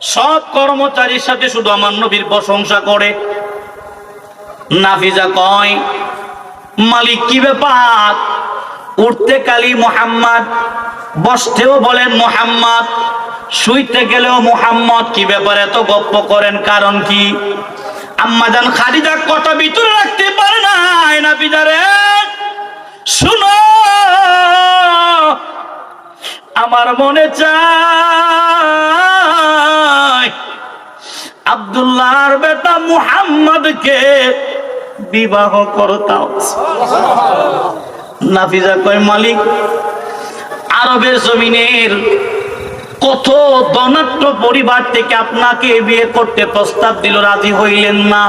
সব কর্মচারীর সাথে শুধু আমার নবীর প্রশংসা করে। নাফিজা কয়, মালিক কি ব্যাপার? উঠতে কালি মোহাম্মদ, বসতেও বলেন মোহাম্মদ, শুইতে গেলেও মোহাম্মদ, কি ব্যাপারে এত গপ্প করেন, কারণ কি? আম্মাজান খালিদা কথা ভিতরে রাখতে পারে না শুনো আমার মনে চায় আব্দুল্লাহর বেটা মুহাম্মদকে বিবাহ করতাম। নাফিজা কয়, মালিক, আরবের জমিনের কত ধনাট্য পরিবার থেকে আপনাকে বিয়ে করতে প্রস্তাব দিল, রাজি হইলেন না।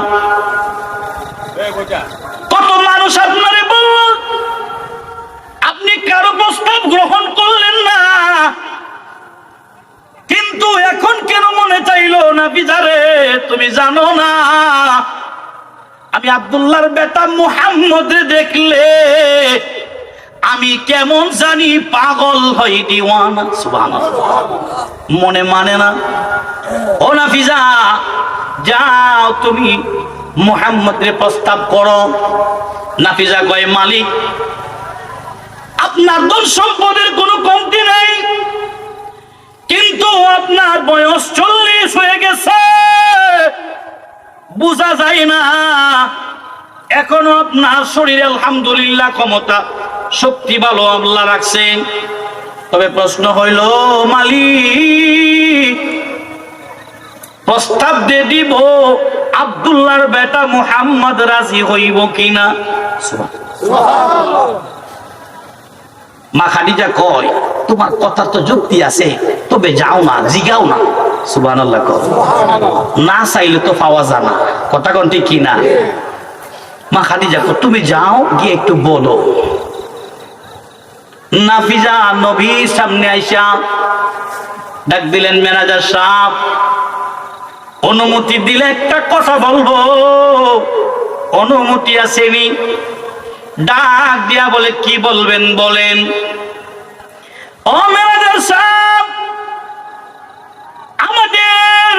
কত মানুষ আপনারে আপনি কারও প্রস্তাব গ্রহণ করলেন না। কিন্তু এখন কেন মনে চাইলো না বিজারে তুমি জানো না। আমি আব্দুল্লাহর বেটা মুহাম্মদ দেখলে আমি কেমন জানি পাগল হই দিওয়ানা মনে মানে না? ও নাফিজা, যাও তুমি মুহাম্মদের প্রস্তাব করো। নাফিজা কয়, মালিক আপনার ধন সম্পদের কোনো কমতি নাই। কিন্তু আপনার বয়স চল্লিশ হয়ে গেছে। বোঝা যায় না, এখনও আপনার শরীরে আলহামদুলিল্লাহ ক্ষমতা শক্তি ভালো আল্লাহ রাখছেন। তবে প্রশ্ন হইল, মালিক, প্রস্তাব দিয়ে দিব, আব্দুল্লাহর বেটা মুহাম্মদ রাজি হইব কিনা? মা খাদিজা কয়, তোমার কথা তো যুক্তি আছে, তবে যাও না, জিগাও না। সুবান না চাইলে তো পাওয়া জানা কথা না? মা খাদিজা তুমি যাও, গিয়ে একটু বলো। নাফিজা সামনে আইসা ডাক দিলেন ম্যানেজার সাহেব, অনুমতি দিলে একটা কথা বলব। অনুমতি আসেনি ডাক দিয়া বলে, কি বলবেন বলেন? আমাদের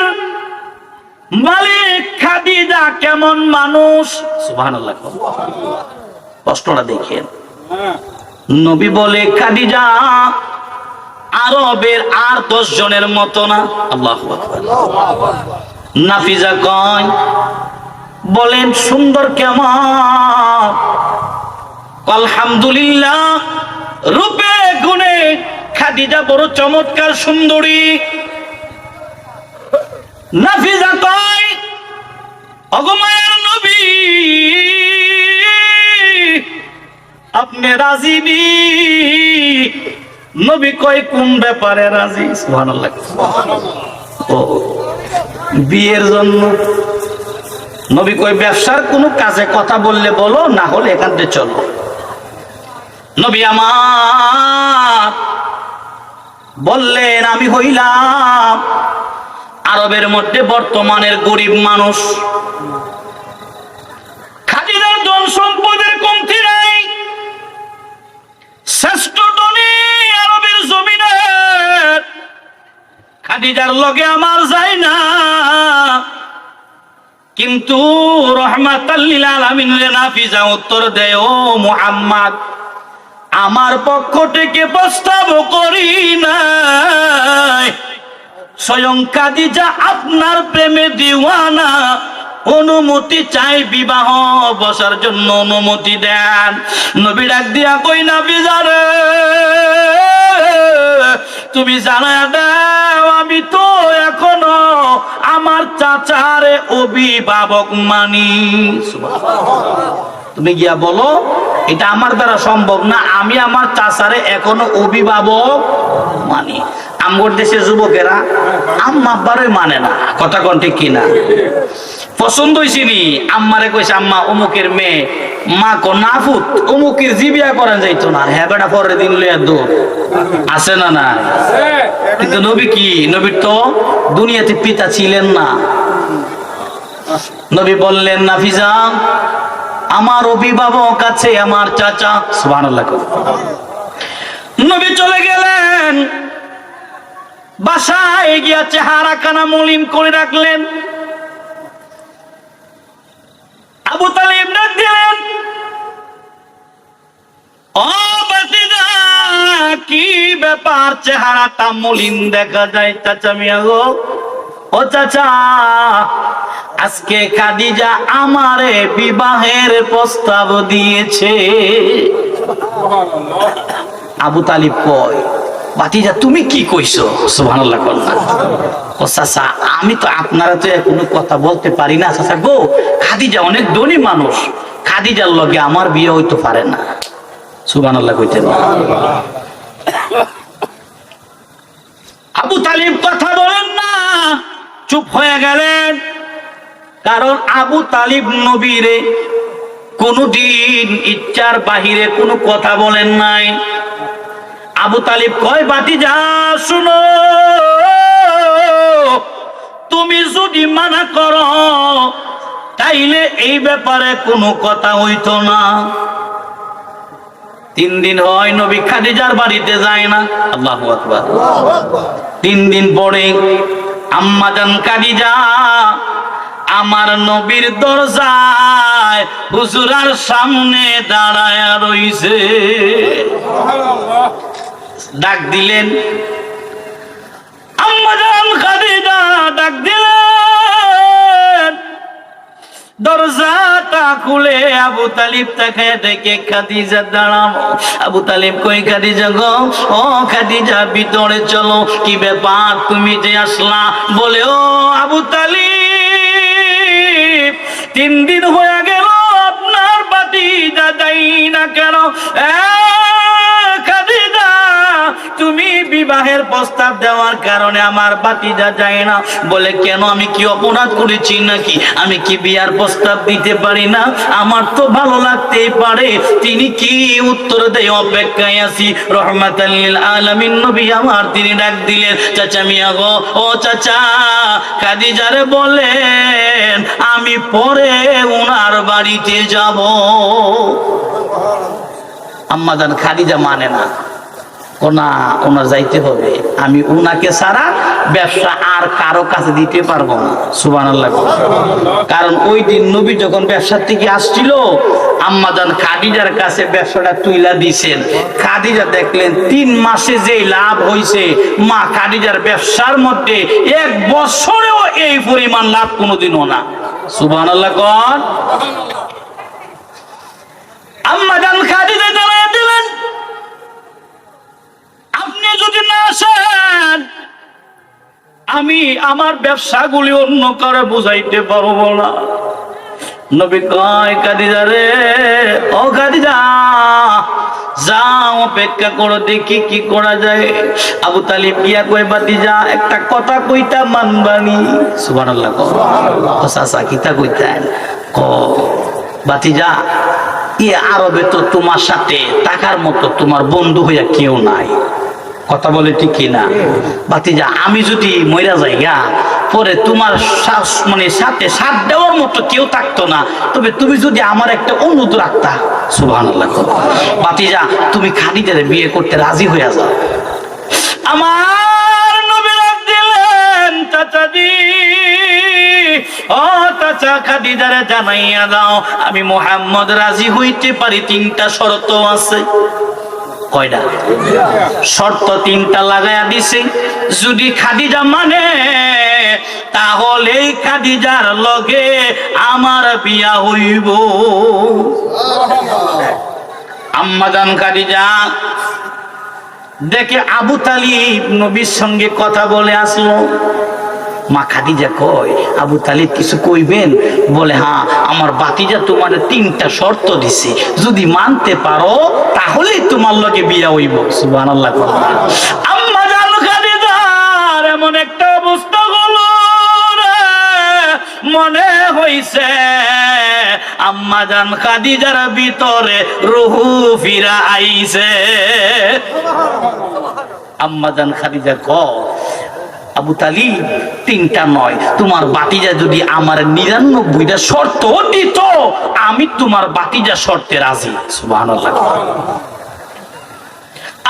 মালিক খাদিজা কেমন মানুষ? কষ্টটা দেখেন। নবী বলে, খাদিজা, আরবের আর দশ জনের মতো না? আল্লাহ নাফিজা কয়, বলেন সুন্দর কেমন? আলহামদুলিল্লাহ, রূপে গুণে খাদিজা বড় চমৎকার সুন্দরী। নাফিজা কয় অগমায়ের নবী, আপনি রাজি নি? নবী কয়, কোন ব্যাপারে রাজি? সুবহানাল্লাহ। ও, বিয়ের জন্য। নবী কই ব্যবসার কোনো কাজে কথা বললে বলো, না হলে এখান থেকে চলো। নবী আমার বললেন, আমি হইলাম আরবের মধ্যে বর্তমানের গরিব মানুষ। ধন সম্পদের কমতি নাই। শ্রেষ্ঠ আরবের খাদিজার লগে আমার যায় না। কিন্তু নাফিজা উত্তর দেয়, ও মুহাম্মদ আমার পক্ষ থেকে প্রস্তাব করি নাই। স্বয়ং কাদিজা আপনার প্রেমে দিওয়ানা, অনুমতি চাই বিবাহ বসার জন্য অনুমতি দেন। নবী ডাক দিয়া কই না বিজারে তুমি জানা দাও, আমি তো এখনও আমার চাচারে অভিভাবক মানি। তুমি গিয়া বলো, এটা আমার দ্বারা সম্ভব না, আমি আমার চাচারে এখনও অভিভাবক মানি। আমগর দেশের যুবকেরা আব্বারে মানে না, কথা কন ঠিক কিনা? পছন্দ হয়েছিনি আম্মারে কইছে, আম্মা, অমুকের মেয়ে, মা কো নাফুত, অমুকের জিবিয়া করেন যাইতো না। হ্যাঁ বেটা, পরের দিন লইয়া দো। আছে না না কিন্তু নবী কি? নবীর তো দুনিয়াতে পিতা ছিলেন না। নবী বললেন, নাফিজা আমার অভিভাবক আছে, আমার চাচা। সুবহানাল্লাহ নবী চলে গেলেন। বাসায় গিয়া চেহারা কানা মলিন করে রাখলেন। আবু তালিব ডাক দিলেন কি ব্যাপার? চেহারাটা মলিন দেখা যায়, চাচা মিয়া গো। ও চাচা আজকে খাদিজা আমারে বিবাহের প্রস্তাব দিয়েছে। আবু তালিব কয় বাতিজা তুমি কি কইছো? সুবহানাল্লাহ ও আমি তো আপনারা তো কোনো কথা বলতে পারি না, চাচা গো। খাদিজা অনেক ধনী মানুষ। খাদিজার লগে আমার বিয়ে হইতে পারে না। সুবহানাল্লাহ কইতেন আবু তালিব কথা বলেন না। চুপ হয়ে গেলেন। কারণ আবু তালিব নবীরে কোনদিন ইচ্ছার বাহিরে কোনো কথা বলেন নাই। আবু তালিব কয়, বাতি যা, শুনো। তুমি যদি মানা করো, তাইলে এই ব্যাপারে কোনো কথা হইত না। তিন দিন হয় নবী খাদিজার বাড়িতে যায় না। আল্লাহ তিন দিন পরে আম্মাজান কাদিজা আমার নবীর দরজায় হুজুরার সামনে দাঁড়ায় রইছে। ডাক দিলেন। আম্মাজান ডাক দিলেন। দরজাটা খুলে আবু তালিব তাকে ডেকে, খাদিজা দাঁড়ানো আবু তালিব কই, খাদিজা গো? ও খাদিজা, ভিতরে চলো। কি ব্যাপার? তুমি যে আসলা, বলে, ও আবু তালিব। তিন দিন হয়ে গেল আপনার বাতি যাই না কেন? বিবাহের প্রস্তাব দেওয়ার কারণে আমার বাতিজা যায় না। বলে, কেন? আমি কি অপরাধ করেছি নাকি? আমি কি বিয়ার প্রস্তাব দিতে পারি না? আমার তো ভালো লাগতেই পারে। তিনি কি উত্তর দেয়? অপেক্ষায় আছি। রহমাতাল্লিল আলামিন নবী আমার তিনি ডাক দিলেন, চাচা মিয়া গো, ও চাচা, খাদিজারে বলেন, আমি পরে উনার বাড়িতে যাব। আম্মাজান খাদিজা মানে না। ওনা ওনার যাইতে হবে। আমি উনাকে ছাড়া ব্যবসা আর কারও কাছে দিতে পারব না। সুবান কারণ ওই দিন নবী যখন ব্যবসার থেকে আসছিল আম্মাজান খাদিজার কাছে ব্যবসাটা তুইলা দিছেন। খাদিজা দেখলেন তিন মাসে যে লাভ হইছে মা খাদিজার ব্যবসার মধ্যে এক বছরেও এই পরিমাণ লাভ কোনোদিনও না। সুবান আল্লাহ আমি আমার ব্যবসাগুলি অন্য কারে বুঝাইতে পারব না। নবী কয় কাদিজা রে ও কাদিজা যাও অপেক্ষা করো দেখি কি করা যায়। আবু তালিব গিয়া কই বাতি যা একটা কথা কইতা মানবানি। সুবহানাল্লাহ কো ও চাচা কিতা কইতেন? ক বাতি যা ই আরবে তো তোমার সাথে টাকার মতো তোমার বন্ধু হইয়া কেউ নাই। কথা বলে ঠিক কিনা? বাতিজা আমি যদি মইরা যাই গা, পরে তোমার শ্বাস- মানে সাথে সাথ দেওয়ার মতো কেউ থাকতো না। তবে তুমি যদি আমার একটা অনুরোধ রাখতা সুবাহ বাতিজা তুমি খাদিজার বিয়ে করতে রাজি হইয়া যাও। আমার নবী ডাক দিলেন চাচাজি। ও চাচা খাদিজারে জানাইয়া দাও, আমি মোহাম্মদ রাজি হইতে পারি, তিনটা শর্ত আছে। কয়টা শর্ত তিনটা লাগাইয়া দিছে। যদি খাদিজা মানে তাহলে খাদিজার লগে আমার বিয়া হইব। আম্মাজান খাদিজা, দেখে আবু তালিব নবীর সঙ্গে কথা বলে আসলো। মা খাদিজা কয়, আবু তালিব কিছু কইবেন? বলে হ্যাঁ আমার বাতিজা তোমার তিনটা শর্ত দিছে। যদি মানতে পারো, তাহলেই তোমার লগে বিয়া হইব। সুবহানাল্লাহ আম্মা জান খাদিজার এমন একটা অবস্থা হলো মনে হইছে আম্মা জান খাদিজার ভিতরে রুহু ফিরা আইছে। আম্মা জান খাদিজা ক আবু তালিব, তিনটা নয়। তোমার বাতিজা যদি আমার নিরানব্বইটা শর্ত দিত, আমি তোমার বাতিজা শর্তে রাজি।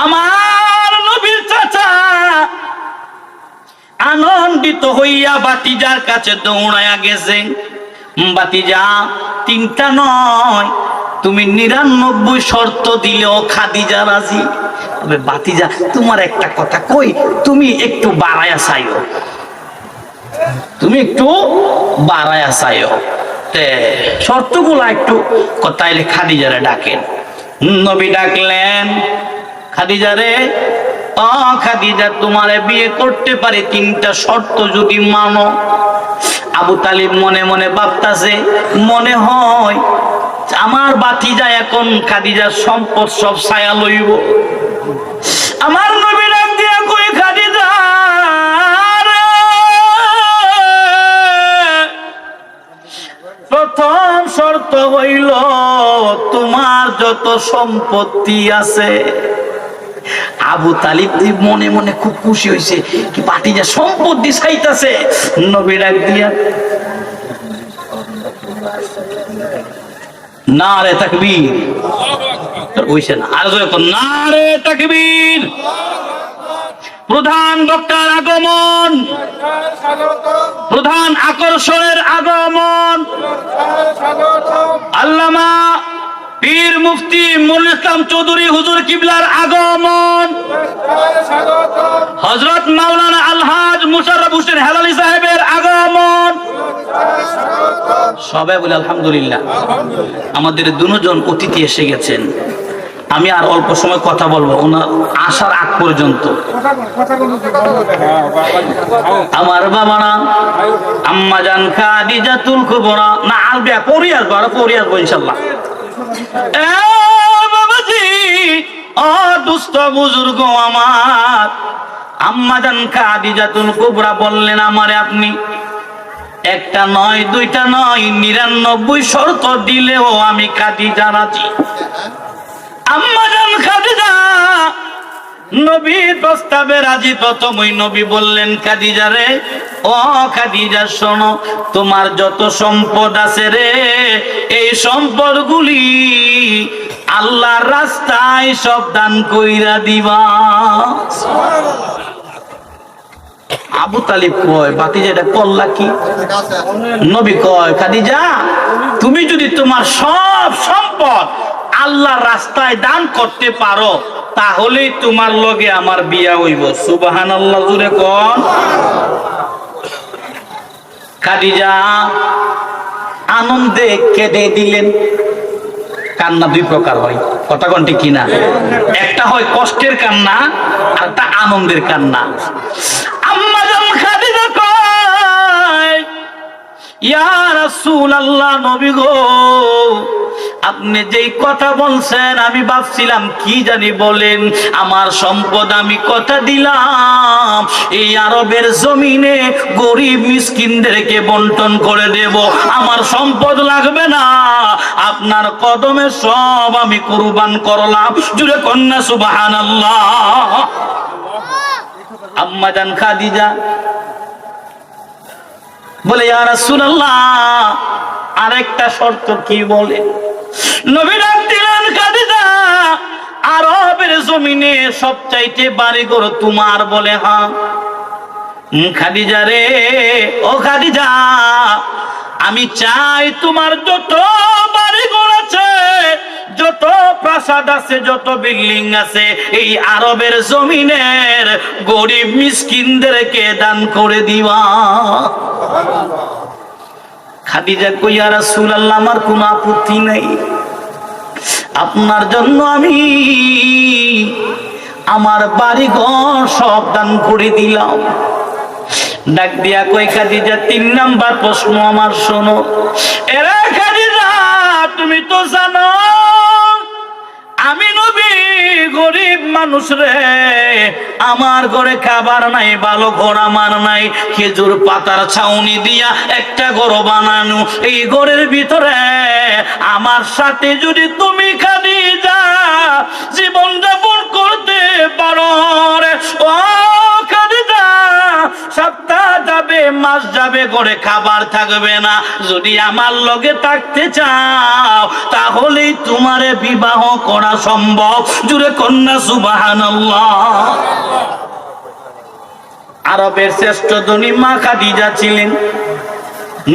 আমার নবীর চাচা আনন্দিত হইয়া বাতিজার কাছে দৌড়াইয়া গেছে। বাতিজা, তিনটা নয়। তুমি নিরানব্বই শর্ত দিলেও খাদিজা রাজি। তবে বাতিজা তোমার একটা কথা কই, তুমি একটু বাড়ায়া চাইও। তুমি একটু বাড়ায়া চাইও। শর্তগুলা একটু তাইলে খাদিজারে ডাকেন। নবী ডাকলেন, খাদিজারে ও খাদিজা, তোমারে বিয়ে করতে পারে, তিনটা শর্ত যদি মানো। আবু তালিব মনে মনে ভাবতাছে, মনে হয় আমার বাতিজা এখন খাদিজার সম্পদ সব ছায়া লইব। আমার নবী ডাক দিয়া কই খাদিজা। প্রথম শর্ত হইল, তোমার যত সম্পত্তি আছে। আবু তালিব মনে মনে খুব খুশি হয়েছে কি বাতিজা সম্পত্তি চাইতাছে নবী ডাক দিয়া তাকবীর। আর তাকবীর। প্রধান ডক্টর আগমন। প্রধান আকর্ষণের আগমন। আল্লামা পীর মুফতি মুল ইসলাম চৌধুরী হুজুর কিবলার আগমন। হজরত মাওলানা আলহাজ মুশাররফ হোসেন হেলালি সাহেবের সবাই বলে, আলহামদুলিল্লাহ। আমাদের দুজন অতিথি এসে গেছেন। আমি আর অল্প সময় কথা বলব ওনার আসার আগ পর্যন্ত। আমার বাবারা আম্মা জান, খাদিজাতুল কুবরা। না পড়ি আসব, আর পড়ি আসব, ইনশাল্লাহ। এ বাবাজি, ও দুস্থ বুজুর্গ আমার। আম্মা জান, খাদিজাতুল কুবরা বললেন আমারে আপনি। একটা নয়, দুইটা নয়, নিরানব্বই শর্ত দিলেও আমি খাদিজা রাজি। আম্মা জান খাদিজা, নবীর প্রস্তাবে রাজি। প্রথমই নবী বললেন, খাদিজা রে, ও খাদিজা, শোনো, তোমার যত সম্পদ আছে রে, এই সম্পদগুলি আল্লাহর রাস্তায় সব দান কইরা দিবা। আবু তালিব কয় বাতি যেটা করলা কি নবী কয়, খাদিজা, তুমি যদি তোমার সব সম্পদ আল্লাহর রাস্তায় দান করতে পারো, তাহলেই তোমার লগে আমার বিয়া হইব। সুবাহান আল্লাহ জুড়ে কন। খাদিজা, আনন্দে কেঁদে দিলেন। কান্না দুই প্রকার হয়, কথা কোনটি কিনা? একটা হয় কষ্টের কান্না, আর একটা আনন্দের কান্না। নবী গো, আপনি যেই কথা বলছেন, আমি ভাবছিলাম, কি জানি বলেন, আমার সম্পদ আমি কথা দিলাম, এই আরবের জমিনে গরিব মিসকিনদেরকে বন্টন করে দেব, আমার সম্পদ লাগবে না, আপনার কদমে সব আমি কুরবান করলাম, জুড়ে কন্যা সুবহানাল্লাহ। আম্মা জান খাদিজা বলে আরেকটা শর্ত কি বলে? নবী ডাক দিলেন খাদিজা, আরবের জমিনে সবচাইতে বাড়ি করো তোমার বলে হ্যাঁ। খাদিজা রে, ও খাদিজা, আমি চাই তোমার যত বাড়ি আছে, যত প্রাসাদ আছে, যত বিল্ডিং আছে, এই আরবের জমিনের গরিব মিসকিনদেরকে দান করে দিবা। খাদিজা কইয়া রাসূলুল্লাহ, আমার কোনো আপত্তি নেই। আপনার জন্য আমি আমার বাড়ি ঘর সব দান করে দিলাম। ডাক দিয়া কই, খাদিজা, তিন নাম্বার প্রশ্ন আমার শোনো। এরা খাদিজা, তুমি তো জানো আমি নবী, গরিব মানুষ রে। আমার ঘরে খাবার নাই, ভালো ঘর আমার নাই। খেজুর পাতার ছাউনি দিয়া একটা ঘর বানানো। এই ঘরের ভিতরে আমার সাথে যদি তুমি খাদি যা জীবন মাস যাবে করে খাবার থাকবে না। যদি আমার লগে থাকতে চাও, তাহলেই তোমারে বিবাহ করা সম্ভব। জুড়ে কন্যা সুবাহান আরবের শ্রেষ্ঠ ধনী মা খাদিজা ছিলেন।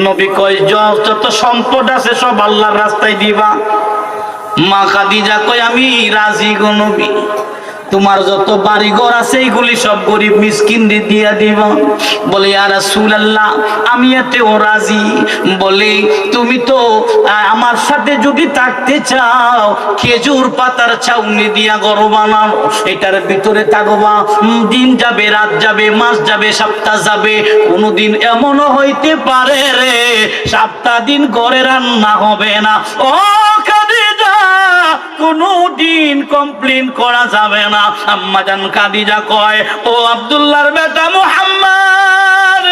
নবী কয় যত সম্পদ আছে সব আল্লাহর রাস্তায় দিবা। মা খাদিজা কয়, আমি রাজি গো নবী। তোমার যত বাড়ি ঘর আছে এইগুলি সব গরিব মিসকিন দিয়া দিব। বলে আর আল্লাহ আমি এতেও রাজি। বলে, তুমি তো আমার সাথে যদি থাকতে চাও, খেজুর পাতার ছাউনি দিয়া গরু বানাও। এটার ভিতরে থাকবা। দিন যাবে, রাত যাবে, মাস যাবে, সপ্তাহ যাবে। কোনোদিন এমনও হইতে পারে রে, সপ্তাহ দিন ঘরে রান্না হবে না। ও কোনদিন কমপ্লেন করা যাবে না। আম্মা জান কাদিজা কয়, ও আব্দুল্লাহর বেটা মোহাম্মদ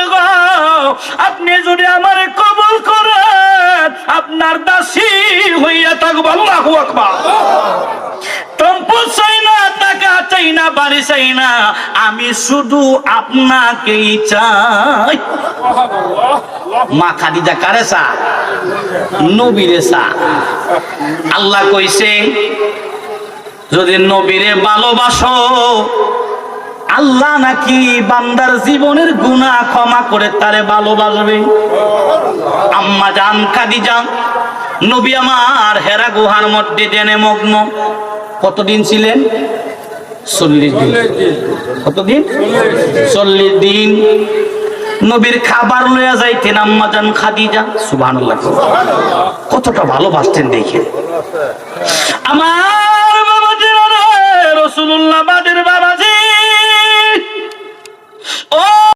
আপনি যদি আমার আপনার দাসী হইয়া থাকব আল্লাহু আকবার। টম্পু চাই না টাকা চাই না বাড়ি চাই না আমি শুধু আপনাকেই চাই। কারে চা? নবীরে চা। আল্লাহ কইছে, যদি নবীরে ভালোবাসো আল্লাহ নাকি বান্দার জীবনের গুনাহ ক্ষমা করে তারে ভালোবাসবে? আম্মা জান, খাদিজা, নবী আমার হেরা গুহার মধ্যে জেনে মগ্ন। কতদিন ছিলেন? চল্লিশ দিন। নবীর খাবার কতটা দেখে। আমার বাবাজি বাবাজি Oh!